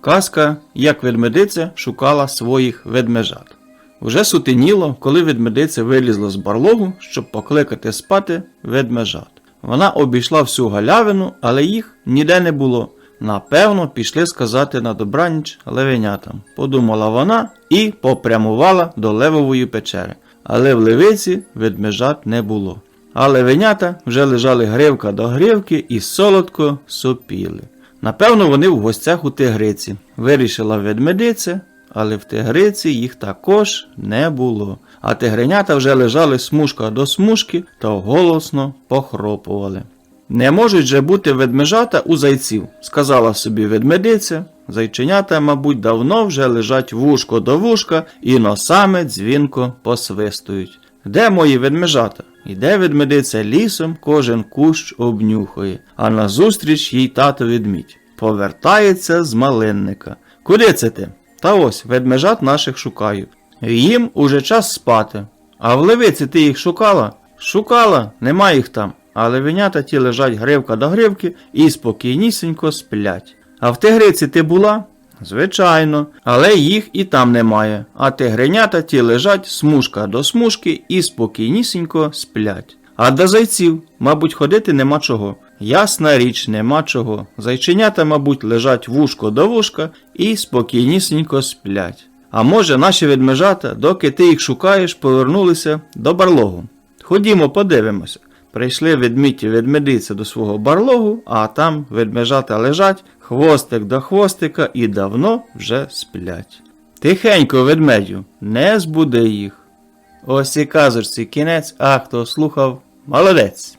Казка, як ведмедиця шукала своїх ведмежат. Уже сутеніло, коли ведмедиця вилізла з барлогу, щоб покликати спати ведмежат. Вона обійшла всю галявину, але їх ніде не було. Напевно, пішли сказати на добраніч левенятам, подумала вона і попрямувала до левової печери. Але в левиці ведмежат не було. А левенята вже лежали гривка до гривки і солодко сопіли. Напевно, вони в гостях у тигриці. Вирішила ведмедиця, але в тигриці їх також не було. А тигренята вже лежали смужка до смужки та голосно похропували. Не можуть же бути ведмежата у зайців, сказала собі ведмедиця. Зайченята, мабуть, давно вже лежать вушко до вушка і носами дзвінко посвистують. Де мої ведмежата? Іде ведмедиця лісом, кожен кущ обнюхує, а назустріч їй тато ведмідь. Повертається з малинника. Куди це ти? Та ось ведмежат наших шукаю. Їм уже час спати. А в левиці ти їх шукала? Шукала, нема їх там. А левенята ті лежать гривка до гривки і спокійнісінько сплять. А в тигриці ти була? Звичайно, але їх і там немає. А тигренята ті лежать смужка до смужки і спокійнісінько сплять. А до зайців, мабуть, ходити нема чого. Ясна річ, нема чого. Зайченята, мабуть, лежать вушко до вушка і спокійнісінько сплять. А може, наші ведмежата, доки ти їх шукаєш, повернулися до барлогу. Ходімо, подивимося. Прийшли ведмідь і ведмедиця до свого барлогу, а там ведмежата лежать, хвостик до хвостика і давно вже сплять. Тихенько, ведмедю, не збуди їх. Ось і казочці кінець, а хто слухав, молодець.